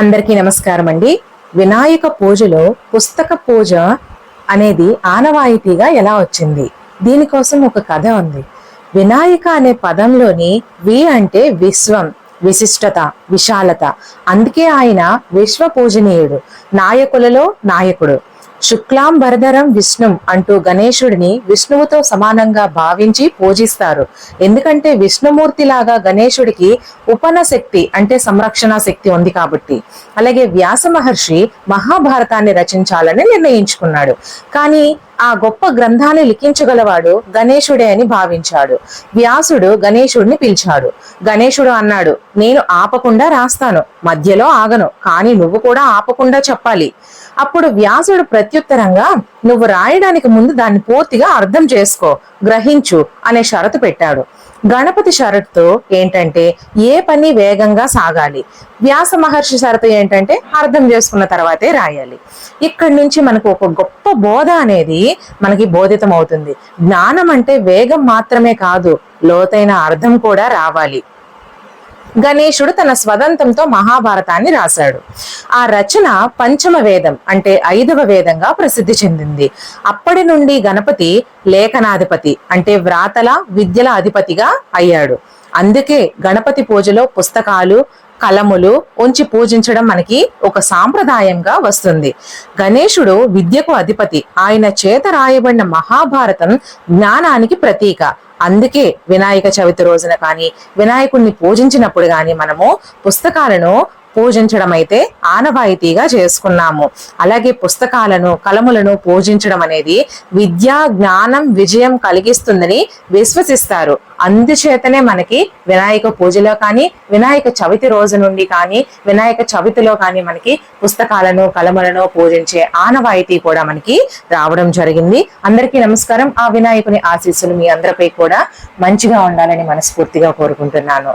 అందరికీ నమస్కారం అండి. వినాయక పూజలో పుస్తక పూజ అనేది ఆనవాయితీగా ఎలా వచ్చింది? దీనికోసం ఒక కథ ఉంది. వినాయక అనే పదంలోని వి అంటే విశ్వం విశిష్టత విశాలత. అందుకే ఆయన విశ్వ పూజనీయుడు నాయకులలో నాయకుడు. శుక్లాం భరధరం విష్ణుం అంటూ గణేశుడిని విష్ణువుతో సమానంగా భావించి పూజిస్తారు. ఎందుకంటే విష్ణుమూర్తిలాగా గణేశుడికి ఉపన శక్తి అంటే సంరక్షణ శక్తి ఉంది కాబట్టి. అలాగే వ్యాస మహర్షి మహాభారతాన్ని రచించాలని నిర్ణయించుకున్నాడు. కానీ ఆ గొప్ప గ్రంథాన్ని లిఖించగలవాడు గణేశుడే అని భావించాడు. వ్యాసుడు గణేశుడిని పిలిచాడు. గణేశుడు అన్నాడు నేను ఆపకుండా రాస్తాను. మధ్యలో ఆగను కానీ నువ్వు కూడా ఆపకుండా చెప్పాలి. అప్పుడు వ్యాసుడు ప్రత్యుత్తరంగా నువ్వు రాయడానికి ముందు దాన్ని పూర్తిగా అర్థం చేసుకో గ్రహించు అనే షరతు పెట్టాడు. గణపతి షరతుతో ఏంటంటే ఏ పని వేగంగా సాగాలి? వ్యాస మహర్షి షరతు ఏంటంటే అర్థం చేసుకున్న తర్వాతే రాయాలి. ఇక్కడి నుంచి మనకు ఒక గొప్ప బోధ అనేది మనకి బోధితం అవుతుంది జ్ఞానం అంటే వేగం మాత్రమే కాదు లోతైన అర్థం కూడా రావాలి. గణేశుడు తన స్వదంతంతో మహాభారతాన్ని రాశాడు. ఆ రచన పంచమ వేదం అంటే ఐదవ వేదంగా ప్రసిద్ధి చెందింది. అప్పటి నుండి గణపతి లేఖనాధిపతి అంటే వ్రాతల విద్యల అధిపతిగా అయ్యాడు. అందుకే గణపతి పూజలో పుస్తకాలు కలములు ఉంచి పూజించడం మనకి ఒక సాంప్రదాయంగా వస్తుంది. గణేశుడు విద్యకు అధిపతి. ఆయన చేత రాయబడిన మహాభారతం జ్ఞానానికి ప్రతీక. అందుకే వినాయక చవితి రోజున కానీ వినాయకుడిని పూజించినప్పుడు కానీ మనము పుస్తకాలను పూజించడం అయితే ఆనవాయితీగా చేసుకున్నాము. అలాగే పుస్తకాలను కలములను పూజించడం అనేది విద్యా జ్ఞానం విజయం కలిగిస్తుందని విశ్వసిస్తారు. అందుచేతనే మనకి వినాయక పూజలో కానీ వినాయక చవితి రోజు నుండి కానీ వినాయక చవితిలో కానీ మనకి పుస్తకాలను కలములను పూజించే ఆనవాయితీ కూడా మనకి రావడం జరిగింది. అందరికీ నమస్కారం. ఆ వినాయకుని ఆశీస్సులు మీ అందరిపై కూడా మంచిగా ఉండాలని మనస్ఫూర్తిగా కోరుకుంటున్నాను.